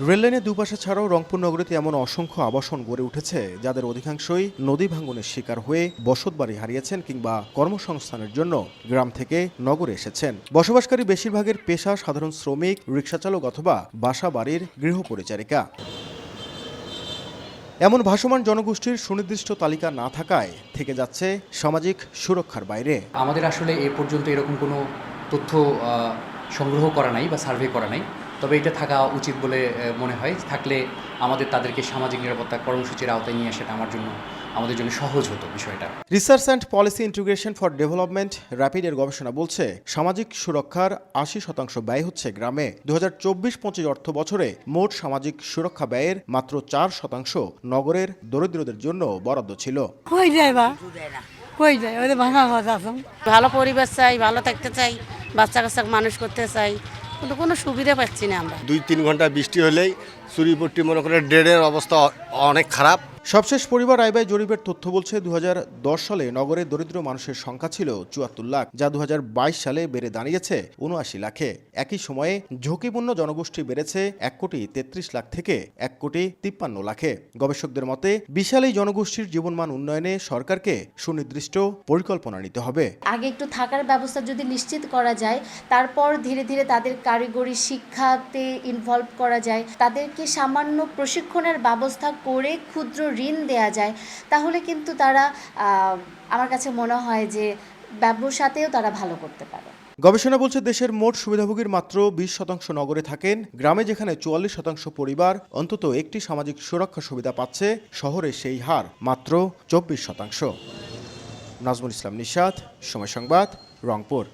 রেললাইনের দুপাশে ছাড়াও রংপুর নগরীতে এমন অসংখ্য আবাসন গড়ে উঠেছে, যাদের অধিকাংশই নদী ভাঙ্গনের শিকার হয়ে বসতবাড়ি হারিয়েছেন কিংবা কর্মসংস্থানের জন্য গ্রাম থেকে নগরে এসেছেন। বসবাসকারী বেশিরভাগের পেশা সাধারণ শ্রমিক রিক্সাচালক অথবা বাসা বাড়ির গৃহ পরিচারিকা এমন ভাসমান জনগোষ্ঠীর সুনির্দিষ্ট তালিকা না থাকায় থেকে যাচ্ছে সামাজিক সুরক্ষার বাইরে। আমাদের আসলে এ পর্যন্ত এরকম কোনো তথ্য সংগ্রহ করা নাই বা সার্ভে করা নাই। তবে এটা থাকা উচিত বলে মনে হয়। থাকলে আমাদের তাদেরকে সামাজিক নিরাপত্তা কর্মসূচির আওতায় নিয়ে আসাটা আমার জন্য আমাদের জন্য সহজ হতো বিষয়টা। Research and policy integration for development র্যাপিডের গবেষণা বলছে সামাজিক সুরক্ষার আশি শতাংশ ব্যয় হচ্ছে গ্রামে। দু হাজার চব্বিশ পঁচিশ অর্থ বছরে মোট সামাজিক সুরক্ষা ব্যয়ের মাত্র চার শতাংশ নগরের দরিদ্রদের জন্য বরাদ্দ ছিল। কই যায় বা? কই যায়? ভাঙা ভালো পরিবেশ চাই ভালো থাকতে চাই বাচ্চা কাচ্চা মানুষ করতে চাই। কিন্তু কোনো সুবিধা পাচ্ছি না আমরা। দুই তিন ঘণ্টা বৃষ্টি হলেই চুরিপট্টি মনে করে ড্রেনের অবস্থা অনেক খারাপ। সবশেষ পরিবার আয় ব্যয় জরিপের তথ্য বলছে দু সালে নগরে দরিদ্র মানুষের সংখ্যা ছিল চুয়াত্তর লাখ যা দু সালে বেড়ে দাঁড়িয়েছে উনআশি লাখে। একই সময়ে ঝুঁকিপূর্ণ জনগোষ্ঠী বেড়েছে এক কোটি তেত্রিশ লাখ থেকে এক কোটি তিপ্পান্ন লাখে। গবেষকদের মতে বিশাল এই জনগোষ্ঠীর জীবনমান উন্নয়নে সরকারকে সুনির্দিষ্ট পরিকল্পনা নিতে হবে। আগে একটু থাকার ব্যবস্থা যদি নিশ্চিত করা যায় তারপর ধীরে ধীরে তাদের কারিগরি শিক্ষাতে ইনভলভ করা যায় তাদেরকে সামান্য প্রশিক্ষণের ব্যবস্থা করে ক্ষুদ্র ঋণ দেয়া যায়। তাহলে কিন্তু তারা আমার কাছে মনে হয় যে ব্যবসাতেও তারা ভালো করতে পারে। গবেষণা বলছে দেশের মোট সুবিধাভোগীর মাত্র বিশ শতাংশ নগরে থাকেন। গ্রামে যেখানে চুয়াল্লিশ শতাংশ পরিবার, অন্তত একটি সামাজিক সুরক্ষা সুবিধা পাচ্ছে, শহরে সেই হার মাত্র চব্বিশ শতাংশ। নাজমুল ইসলাম নিশাদ সময় সংবাদ, রংপুর।